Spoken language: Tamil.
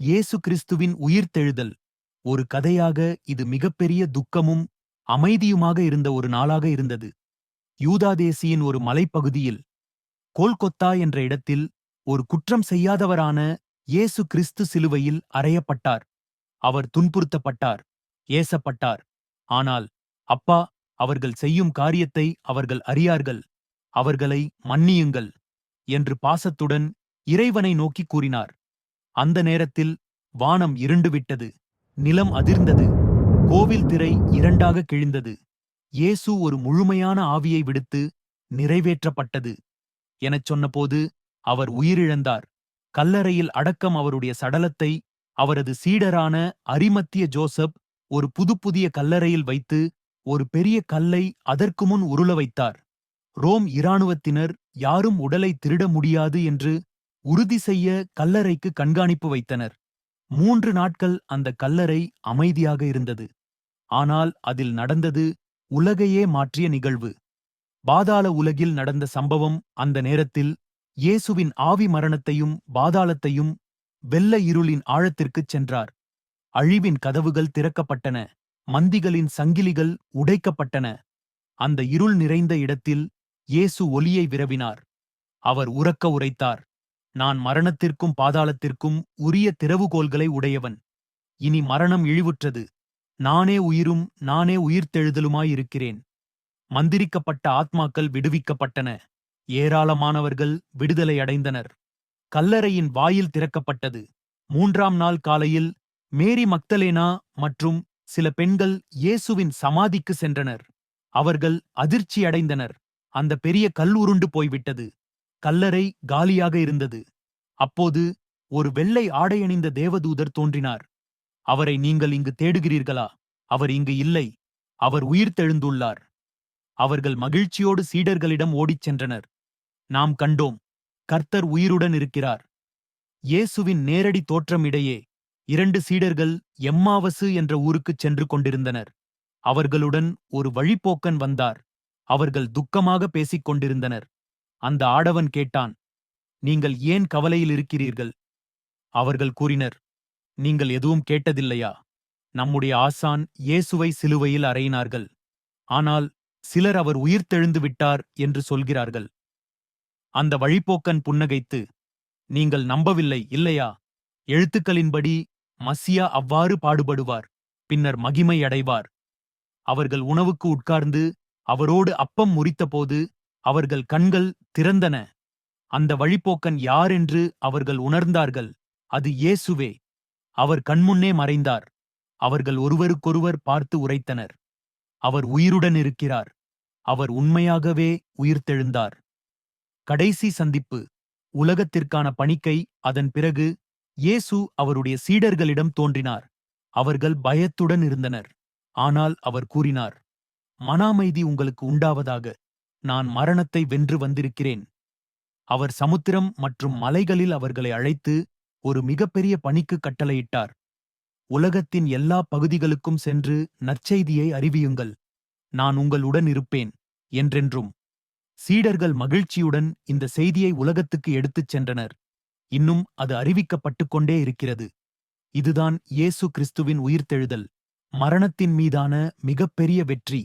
இயேசு கிறிஸ்துவின் உயிர்த்தெழுதல். ஒரு கதையாக இது மிகப்பெரிய துக்கமும் அமைதியுமாக இருந்த ஒரு நாளாக இருந்தது. யூதாதேசியின் ஒரு மலைப்பகுதியில் கோல்கொத்தா என்ற இடத்தில் ஒரு குற்றம் செய்யாதவரான இயேசு கிறிஸ்து சிலுவையில் அறையப்பட்டார். அவர் துன்புறுத்தப்பட்டார் ஏசப்பட்டார். ஆனால் அப்பா அவர்கள் செய்யும் காரியத்தை அவர்கள் அறியார்கள். அவர்களை மன்னியுங்கள் என்று பாசத்துடன் இறைவனை நோக்கி கூறினார். அந்த நேரத்தில் வானம் இருண்டுவிட்டது நிலம் அதிர்ந்தது கோவில் திரை இரண்டாக கிழிந்தது. இயேசு ஒரு முழுமையான ஆவியை விடுத்து நிறைவேற்றப்பட்டது. எனச் சொன்னபோது அவர் உயிரிழந்தார். கல்லறையில் அடக்கம் அவருடைய சடலத்தை அவரது சீடரான அரிமத்திய ஜோசப் ஒரு புது புதிய கல்லறையில் வைத்து ஒரு பெரிய கல்லை அதற்கு முன் உருள வைத்தார். ரோம் இராணுவத்தினர் யாரும் உடலை திருட முடியாது என்று உறுதி செய்ய கல்லறைக்கு கண்காணிப்பு வைத்தனர். மூன்று நாட்கள் அந்த கல்லறை அமைதியாக இருந்தது. ஆனால் அதில் நடந்தது உலகையே மாற்றிய நிகழ்வு. பாதாள உலகில் நடந்த சம்பவம் அந்த நேரத்தில் இயேசுவின் ஆவி மரணத்தையும் பாதாளத்தையும் வெள்ள இருளின் ஆழத்திற்குச் சென்றார். அழிவின் கதவுகள் திறக்கப்பட்டன. மந்திகளின் சங்கிலிகள் உடைக்கப்பட்டன. அந்த இருள் நிறைந்த இடத்தில் இயேசு ஒலியை விரவினார். அவர் உறக்க உரைத்தார். நான் மரணத்திற்கும் பாதாளத்திற்கும் உரிய திறவுகோல்களை உடையவன். இனி மரணம் இழிவுற்றது. நானே உயிரும் நானே உயிர்த்தெழுதலுமாயிருக்கிறேன். மந்திரிக்கப்பட்ட ஆத்மாக்கள் விடுவிக்கப்பட்டன. ஏராளமானவர்கள் விடுதலை அடைந்தனர். கல்லறையின் வாயில் திறக்கப்பட்டது. மூன்றாம் நாள் காலையில் மேரி மக்தலேனா மற்றும் சில பெண்கள் இயேசுவின் சமாதிக்கு சென்றனர். அவர்கள் அதிர்ச்சி அடைந்தனர் அந்த பெரிய கல் உருண்டு போய்விட்டது. கல்லறை காலியாக இருந்தது. அப்போது ஒரு வெள்ளை ஆடையணிந்த தேவதூதர் தோன்றினார். அவரை நீங்கள் இங்கு தேடுகிறீர்களா? அவர் இங்கு இல்லை. அவர் உயிர்த்தெழுந்துள்ளார் அவர்கள் மகிழ்ச்சியோடு சீடர்களிடம் ஓடிச் சென்றனர். நாம் கண்டோம் கர்த்தர் உயிருடன் இருக்கிறார். இயேசுவின் நேரடி தோற்றம் இடையே இரண்டு சீடர்கள் எம்மாவசு என்ற ஊருக்குச் சென்று கொண்டிருந்தனர். அவர்களுடன் ஒரு வழிப்போக்கன் வந்தார். அவர்கள் துக்கமாக பேசிக் கொண்டிருந்தனர். அந்த ஆடவன் கேட்டான் நீங்கள் ஏன் கவலையில் இருக்கிறீர்கள்? அவர்கள் கூறினர் நீங்கள் எதுவும் கேட்டதில்லையா? நம்முடைய ஆசான் இயேசுவை சிலுவையில் அறையினார்கள். ஆனால் சிலர் அவர் உயிர்த்தெழுந்து விட்டார் என்று சொல்கிறார்கள். அந்த வழிப்போக்கன் புன்னகைத்து நீங்கள் நம்பவில்லை இல்லையா? எழுத்துக்களின்படி மசியா அவ்வாறு பாடுபடுவார் பின்னர் மகிமை அடைவார் அவர்கள் உணவுக்கு உட்கார்ந்து அவரோடு அப்பம் முறித்தபோது அவர்கள் கண்கள் திறந்தன. அந்த வழிப்போக்கன் யாரென்று அவர்கள் உணர்ந்தார்கள். அது இயேசுவே. அவர் கண்முன்னே மறைந்தார். அவர்கள் ஒருவருக்கொருவர் பார்த்து உரைத்தனர். அவர் உயிருடன் இருக்கிறார். அவர் உண்மையாகவே உயிர்த்தெழுந்தார். கடைசி சந்திப்பு. உலகத்திற்கான பணிக்கை. அதன் பிறகு இயேசு அவருடைய சீடர்களிடம் தோன்றினார். அவர்கள் பயத்துடன் இருந்தனர். ஆனால் அவர் கூறினார் மனாமைதி உங்களுக்கு உண்டாவதாக. நான் மரணத்தை வென்று வந்திருக்கிறேன். அவர் சமுத்திரம் மற்றும் மலைகளில் அவர்களை அழைத்து ஒரு மிகப்பெரிய பணிக்கு கட்டளையிட்டார். உலகத்தின் எல்லா பகுதிகளுக்கும் சென்று நற்செய்தியை அறிவியுங்கள். நான் உங்களுடன் இருப்பேன் என்றென்றும். சீடர்கள் மகிழ்ச்சியுடன் இந்த செய்தியை உலகத்துக்கு எடுத்துச் சென்றனர். இன்னும் அது அறிவிக்கப்பட்டுக் கொண்டே இருக்கிறது. இதுதான் இயேசு கிறிஸ்துவின் உயிர்த்தெழுதல். மரணத்தின் மீதான மிகப்பெரிய வெற்றி.